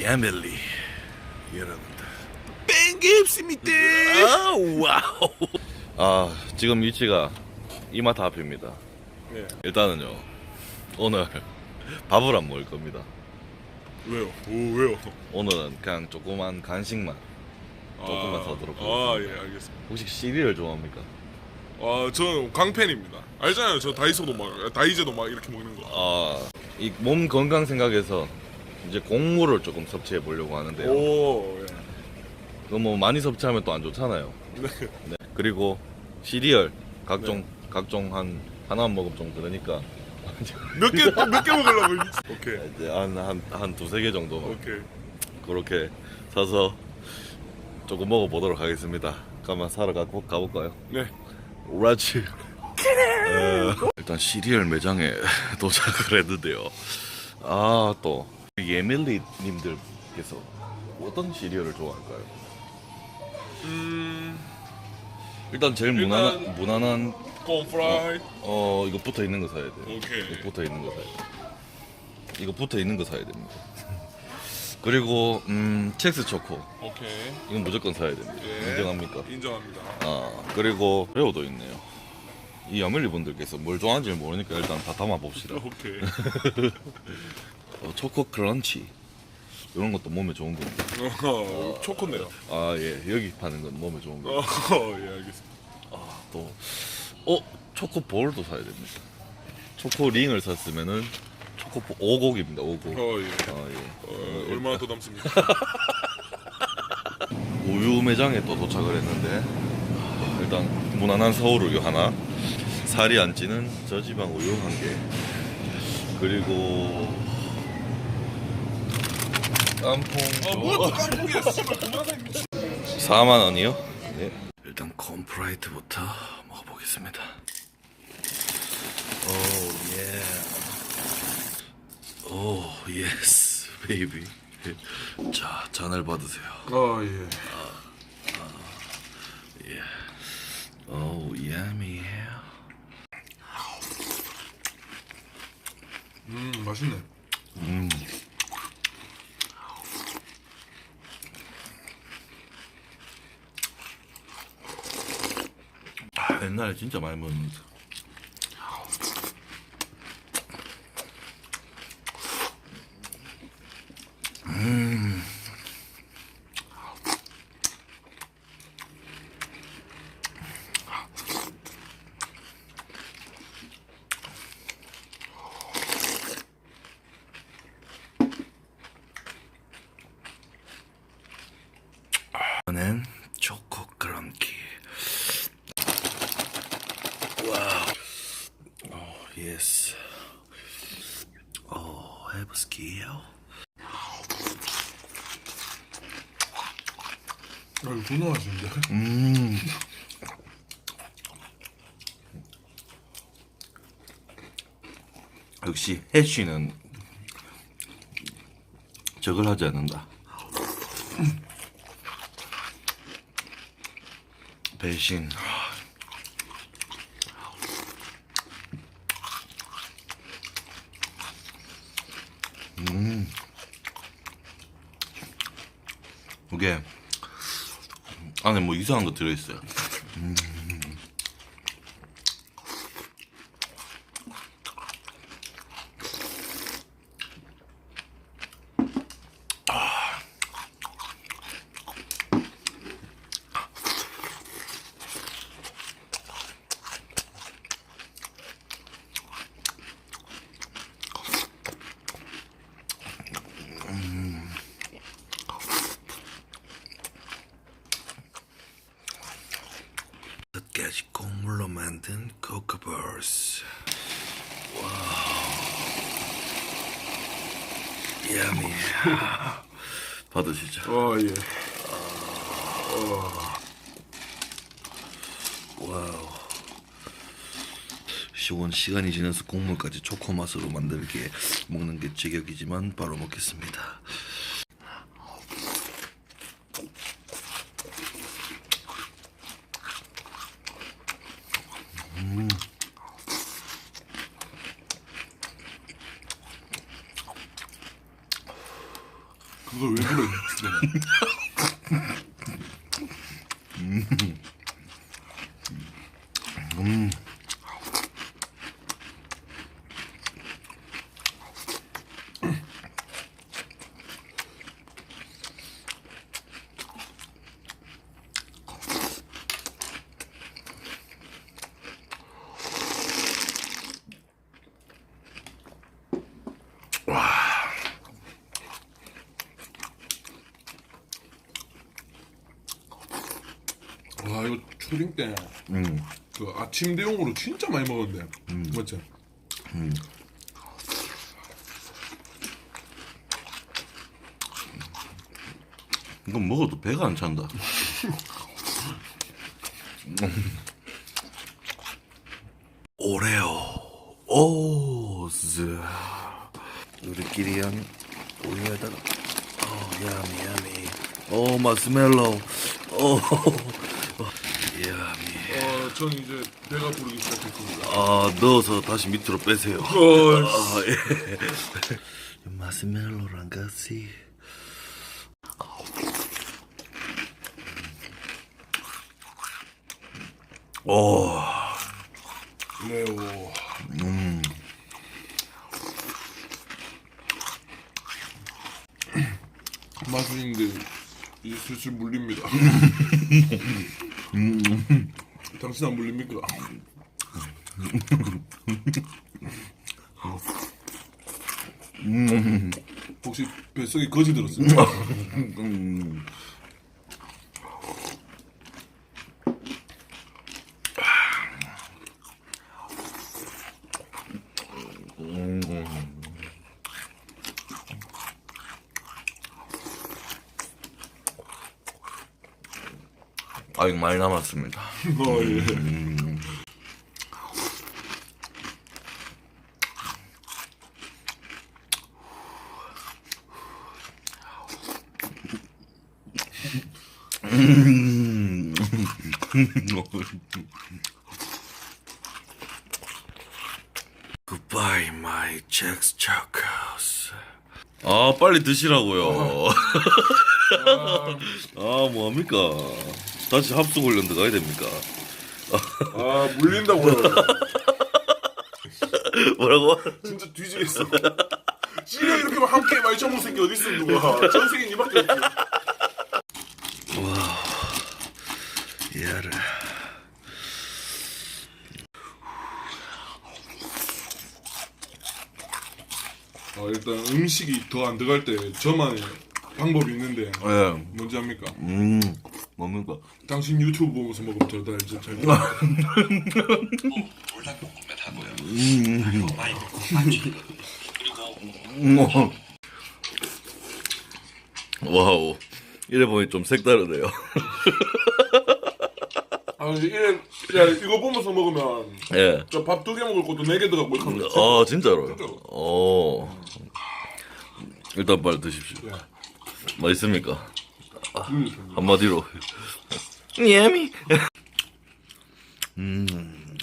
야멜리 여러분들 뺑깁스입니다. 아 와우 아 지금 위치가 이마트 앞입니다 네. 일단은요 오늘 밥을 안 먹을 겁니다 왜요? 오 왜요? 오늘은 그냥 조그만 간식만 조금만 사도록 아, 하겠습니다. 예, 알겠습니다. 혹시 시리얼 좋아합니까? 아, 저는 광팬입니다. 알잖아요. 저 다이소도 막 다이제도 막 이렇게 먹는 거. 아, 이 몸 건강 생각해서 이제 곡물을 조금 섭취해 보려고 하는데요. 오, 예. 너무 뭐 많이 섭취하면 또 안 좋잖아요. 네. 네. 그리고 시리얼 각종 각종 한 하나만 먹으면 좀 그러니까 몇 개, 몇 개 먹으려고. 오케이. 이제 한한 한 두세 개 정도 오케이. 그렇게 사서 조금 먹어 보도록 하겠습니다. 그러면 사러 가 가볼까요? 네. 라치. 어, 일단 시리얼 매장에 도착을 했는데요. 아, 또 예밀리 님들께서 어떤 시리얼을 좋아할까요? 음, 일단 제일 일단- 무난한 무난한 콘프라이. 어 이거 붙어 있는 거 사야 돼. 오케이. 이거 붙어 있는 거 사야 돼. 이거 붙어 있는 거 사야 됩니다. 그리고 음 첵스 초코 오케이. 이건 무조건 사야 됩니다. 예. 인정합니까? 인정합니다. 아 그리고 레오도 있네요. 이 야멜리 분들께서 뭘 좋아하는지 모르니까 일단 다 담아 봅시다. 오케이. 어, 초코 크런치 이런 것도 몸에 좋은 겁니다. 어, 초코네요. 아 예 여기 파는 건 몸에 좋은 어, 거. 예, 알겠습니다. 또어 초코 볼도 사야 됩니다. 초코 링을 샀으면은 초코 볼 5곡입니다. 5곡. 어, 예. 아 예. 어, 얼마나 더 남습니까? 우유 매장에 또 도착을 했는데 아, 일단 무난한 서울 우유 하나, 살이 안 찌는 저지방 우유 한 개, 그리고 깐풍 아, 뭐야, 깜짝이야. 씨발, 그만해. 4만 원이요? 네. 일단 콤프라이트부터 먹어보겠습니다. 오 예. 오 예스 베이비. 자 잔을 받으세요. 어, 예. 오 야미. 음, 맛있네. 음. 아, 옛날에 진짜 많이 먹었는데. 이번엔 초코 크런키. 와우. 오, 예스. 오, 해보스키요. 아, 이거 존나 맛있는데? 음. 역시 해쉬는 저걸 하지 않는다. 배신. 음. 이게 안에 뭐 이상한 거 들어있어요. 가지 곡물로 만든 코코볼스. 와우. 야미. 받으시죠. 어, 예. 와우. 시원 시간이 지나서 곡물까지 초코 맛으로 만들게 먹는 게 제격이지만 바로 먹겠습니다. 그걸 왜 불러? 와 이거 초딩 때 음. 그 아침 대용으로 진짜 많이 먹었는데. 맞지? 이건 먹어도 배가 안 찬다. 오레오 오즈. 우리끼리 한 우유에다가 어 야미 야미 오 마스멜로 오 야미 어, 전 이제 배가 부르기 시작했습니다. 아 넣어서 다시 밑으로 빼세요. 어, 아, 예. 마스멜로랑 같이 오 레오. 맛있는데 이제 슬슬 물립니다. 당신 안 물립니까? 혹시 뱃속에 거지 들었습니까? 아직 많이 남았습니다. 어, 예. Goodbye, my Jack's Chocos. 아, 빨리 드시라고요. 아, 뭐합니까? 다시 합숙 훈련 들어가야 됩니까? 아 물린다고요. 뭐라고? 진짜 뒤지겠어. 씨가 이렇게 막 함께 많이 쳐본 새끼 어디 있어 누가? 전 세계 니밖에 없어. 야라. 아, 일단 음식이 더 안 들어갈 때 저만의 방법이 있는데 예. 뭔지 압니까? 음, 뭡니까? 당신 유튜브 보면서 먹으면 더 달지 잘 돼. 불닭볶음면 하고요. 음. 많이 먹고 반죽. 그리고 뭐. 와우. 이래 보니 좀 색다르네요. 아 이제 이래 야 이거 보면서 먹으면 예. 저 밥 두 개 먹을 것도 네 개 들어가고 이렇게 하면 아, 진짜로요? 진짜로. 어. 일단 빨리 드십시오. 예. 맛있습니까? 음. 한마디로. 예미. 음.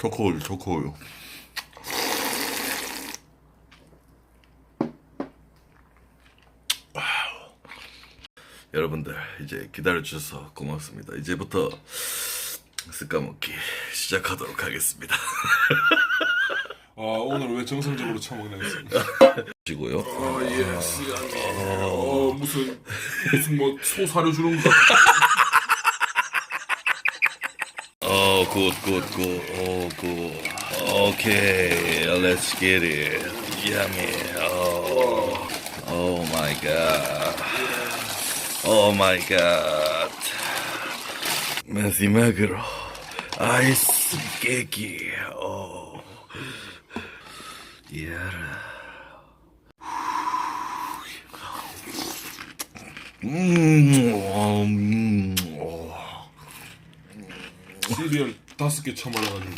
초코우유, 초코우유. 여러분들 이제 기다려 주셔서 고맙습니다. 이제부터 습까먹기 시작하도록 하겠습니다. 아 오늘 왜 정성적으로 처먹나 했습니다. 시고요. 아 예스. 어 무슨 무슨 뭐 소 사료 주는 것 같아. 어, 굿, 굿, 굿. 어, 굿. 오케이, let's get it. Yummy. Oh, oh my god. Oh my god. 마지막으로 아이스 깨기. 어. 야라. 음, 어, 음, 어. 시리얼 다섯 개 처말아가지고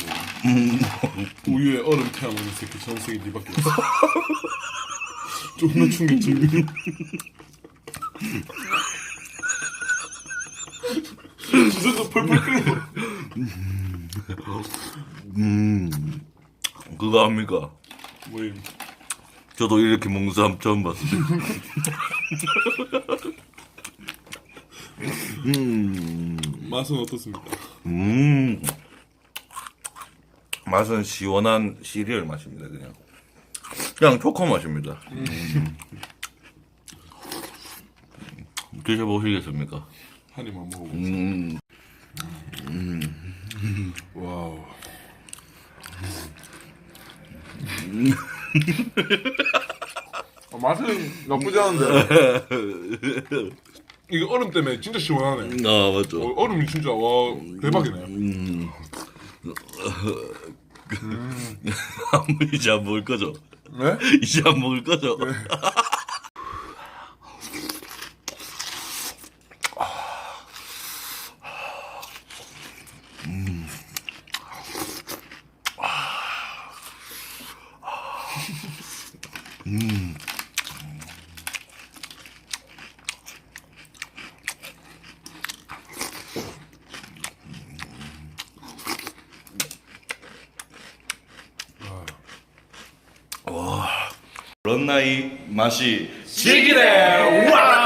우유에 얼음 태워먹는 새끼 전 세계 니밖에 없어. 존나 충격적이네. 지선도 펄펄 끓고. 그거 합니까? 뭐임? 저도 이렇게 먹는 사람 처음 봤어요. 맛은 어떻습니까? 음. 맛은 시원한 시리얼 맛입니다, 그냥. 그냥 초코 맛입니다. 음. 드셔보시겠습니까? 한 입만 먹어보. 음. 와우. 아, 맛은 나쁘지 않은데 이게 얼음 때문에 진짜 시원하네. 아, 맞죠. 어, 얼음이 진짜 와 대박이네. 이제 안 먹을 거죠? 네? 이제 안 먹을 거죠? 그런 나이 맛이 즐기래! 와우!